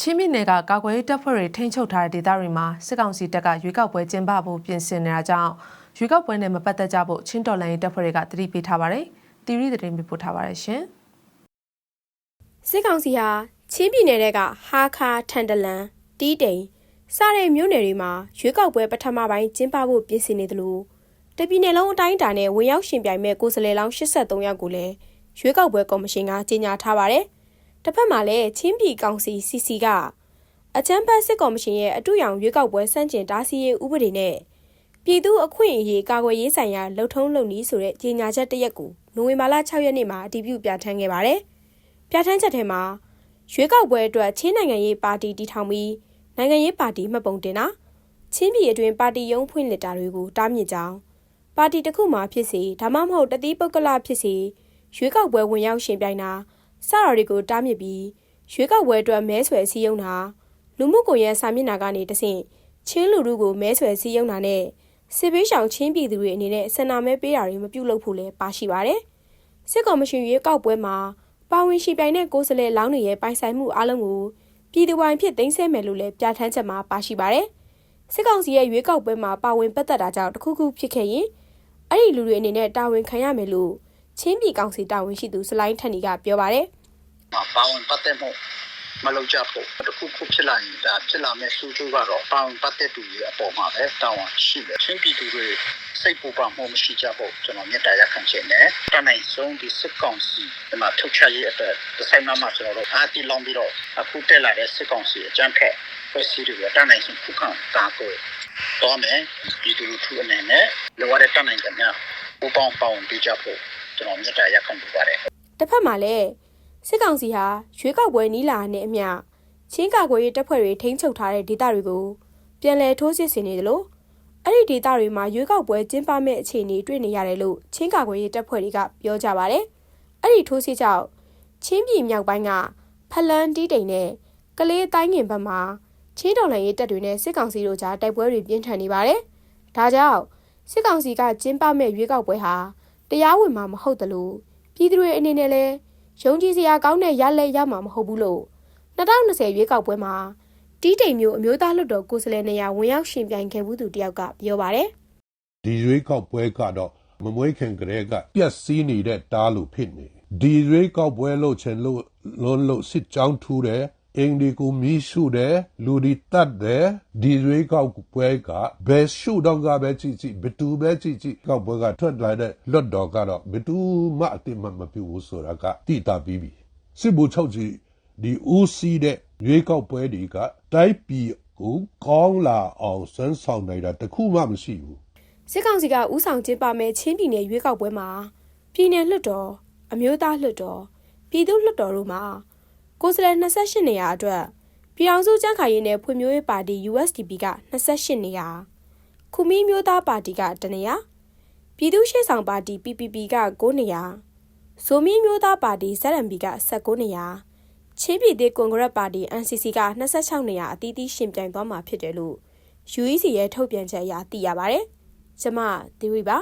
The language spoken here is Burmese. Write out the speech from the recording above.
ချင်းပြည်နယ်ကကာကွယ်ရေးတပ်ဖွဲ့တွေထိန်းချုပ်ထားတဲ့ဒေသတွေမှာစစ်ကောင်စီတပ်ကရွေးကောက်ပွဲကျင်းပဖို့ပြင်ဆင်နေတာကြောင့်ရွေးကောက်ပွဲနဲ့မပတ်သက်ကြဖို့ချင်းတော်လှန်ရေးတပ်ဖွဲ့တွေကတတိပေးထားပါတယ်။တီရီသတင်းပေးပို့ထားပါတယ်ရှင်။စစ်ကောင်စီဟာချင်းပြည်နယ်ကဟာခါထန်တလန်တီးတိန်စတဲ့မြို့နယ်တွေမှာရွေးကောက်ပွဲပထမပိုင်းကျင်းပဖို့ပြင်ဆင်နေသလိုတပြည်နယ်လုံးအတိုင်းအတာနဲ့ဝင်ရောက်ရှင်ပြိုင်မဲ့ကိုယ်စားလှယ်လောင်း83ယောက်ကိုလည်းရွေးကောက်ပွဲကော်မရှင်ကကြေညာထားပါတယ်။ တစ်ဖက်မှာလည်းချင်းပြည်ကောင်စီ CC ကအချမ်းဖတ်စစ်ကော်မရှင်ရဲ့အတူရောင်ရွေးကောက်ပွဲစန့်ကျင်တားဆီးရေးဥပဒေနဲ့ပြည်သူအခွင့်အရေးကာကွယ်ရေးဆိုင်ရာလှုပ်ထုံးလုပ်နည်းဆိုတဲ့ကြေညာချက်တစ်ရက်ကိုနိုဝင်ဘာလ6ရက်နေ့မှာအတည်ပြုပြဋ္ဌာန်းခဲ့ပါတယ်။ပြဋ္ဌာန်းချက်ထဲမှာရွေးကောက်ပွဲအတွက်ချင်းနိုင်ငံရေးပါတီတည်ထောင်ပြီးနိုင်ငံရေးပါတီမှတ်ပုံတင်တာချင်းပြည်အတွင်းပါတီရုံးဖွင့်လှစ်တာတွေကိုတားမြစ်ကြောင်းပါတီတစ်ခုမှဖြစ်စေဒါမှမဟုတ်တတိပုဂ္ဂလဖြစ်စေရွေးကောက်ပွဲဝင်ရောက်ရှင်ပြိုင်တာ စတာတွေကိုတားမြစ်ပြီးရွေးကောက်ပွဲအတွက်မဲဆွယ်စည်းရုံးတာလူမှုကွန်ရက်စာမျက်နှာကနေတဆင့်ချင်းလူထုကိုမဲဆွယ်စည်းရုံးတာနဲ့စစ်ပေးရှောင်ချင်းပြည်သူတွေအနေနဲ့ဆန္ဒမဲပေးတာတွေမပြုလုပ်ဖို့လည်းပါရှိပါတယ်စစ်ကော်မရှင်ရွေးကောက်ပွဲမှာပါဝင်ရှိပြိုင်တဲ့ကိုယ်စားလှယ်လောင်းတွေရဲ့ပိုင်ဆိုင်မှုအလုံးကိုပြည်သူပိုင်ဖြစ်သိမ်းဆည်းမယ်လို့လည်းပြဋ္ဌာန်းချက်မှာပါရှိပါတယ်။စစ်ကောင်စီရဲ့ရွေးကောက်ပွဲမှာပါဝင်ပတ်သက်တာကြောင့်တခုခုဖြစ်ခဲ့ရင်အဲ့ဒီလူတွေအနေနဲ့တာဝန်ခံရမယ်လို့ ချင်းပြည်ကောင်စီတာဝန်ရှိသူစလိုင်းထန်နီကပြောပါတယ်မှာပါဝင်ပတ်သက်မှုမလုပ်ကြဖို့တခုခုဖြစ်လာရင်ဒါဖြစ်လာမဲ့ဆိုးကျိုးကတော့ပါဝင်ပတ်သက်သူတွေအပေါ်မှာပဲတာဝန်ရှိတယ်ချင်းပြည်သူတွေစိတ်ပူပန်မှုမရှိကြဖို့ကျွန်တော်မြတ်တရားခံချင်တယ်တနိုင်ဆုံးဒီစစ်ကောင်စီဒီမှာထုတ်ချရေးအတွက်ဒီဆိုင်မှာမှာကျွန်တော်တို့အားတီလောင်းပြီးတော့အခုတက်လာတဲ့စစ်ကောင်စီအကြမ်းဖက်ဖွဲ့စည်းတွေတနိုင်ဆုံးခုခံကာကွယ်တော့မယ်ပြည်သူလူထုအနေနဲ့လောရတဲ့တနိုင်ကြများပူပေါင်းပေါင်းပေးကြဖို့ ကျွန်တော်မြတ်တရားခံပူပါတယ်။တစ်ဖက်မှာလည်းစစ်ကောင်စီဟာရွေးကောက်ပွဲနီးလာတဲ့အမျှချင်းကာကွယ်ရေးတပ်ဖွဲ့တွေထိန်းချုပ်ထားတဲ့ဒေသတွေကိုပြန်လည်ထိုးစစ်ဆင်နေတယ်လို့အဲ့ဒီဒေသတွေမှာရွေးကောက်ပွဲကျင်းပမဲ့အခြေအနေတွေ့နေရတယ်လို့ချင်းကာကွယ်ရေးတပ်ဖွဲ့တွေကပြောကြပါဗျ။အဲ့ဒီထိုးစစ်ကြောင့်ချင်းပြည်မြောက်ပိုင်းကဖလန်းတီးတိန်နဲ့ကလေးတိုင်းငင်ဘက်မှာချင်းတော်လှန်ရေးတပ်တွေနဲ့စစ်ကောင်စီတို့ကြားတိုက်ပွဲတွေပြင်းထန်နေပါတယ်။ဒါကြောင့်စစ်ကောင်စီကကျင်းပမဲ့ရွေးကောက်ပွဲဟာ တရားဝင်မှာမဟုတ်တယ်လို့ပြည်သူတွေအနေနဲ့လည်းယုံကြည်စရာကောင်းတဲ့ရလက်ရမှာမဟုတ်ဘူးလို့2020ရွေးကောက်ပွဲမှာတီးတိမ်မျိုးအမျိုးသားလွှတ်တော်ကိုယ်စားလှယ်နေရာဝင်ရောက်ရှင်ပြိုင်ခဲ့မှုသူတယောက်ကပြောပါတယ်ဒီရွေးကောက်ပွဲကတော့မမွေးခင်ကလေးကပြက်စီးနေတဲ့တားလို့ဖြစ်နေဒီရွေးကောက်ပွဲလို့ချင်လို့လုံးလို့စစ်ကြောင်းထူတယ် အင်ဒီကိုမီးရှုတယ်လူဒီတတ်တယ်ဒီရွေးကောက်ပွဲကဘယ်ရှုတော့ကပဲကြည့်ကြည့်ဘသူပဲကြည့်ကြည့်ကောက်ပွဲကထွက်လာတဲ့လွတ်တော်ကတော့ဘသူမှအတိမမပြဘူးဆိုတာကတိတာပြီးပြီစစ်ဘူချုပ်ကြီးဒီဦးစီးတဲ့ရွေးကောက်ပွဲတွေကတိုက်ပြည်ကိုကောင်းလာအောင်စမ်းဆောင်နေတာတခုမှမရှိဘူးစစ်ကောင်စီကဥဆောင်ကျင်းပမဲ့ချင်းပြည်နယ်ရွေးကောက်ပွဲမှာပြည်နယ်လွှတ်တော်အမျိုးသားလွှတ်တော်ပြည်သူ့လွှတ်တော်တို့မှာ ကိုယ်စားလှယ်28နေရာအတွက်ပြည်အောင်စုကြံ့ခိုင်ရေးနဲ့ဖွံ့ဖြိုးရေးပါတီ USDP က28နေရာခုမီးမျိုးသားပါတီကတနေရာပြည်သူ့ရှေ့ဆောင်ပါတီ PPP က9နေရာဇိုမီးမျိုးသားပါတီ ZMB က19နေရာချင်းပြည်သေးကွန်ဂရက်ပါတီ NCC က26နေရာအသီးသီးရှင်ပြိုင်သွားမှာဖြစ်တယ်လို့ UEC ရဲ့ထုတ်ပြန်ချက်အရသိရပါဗျ။ကျမသီရိပါ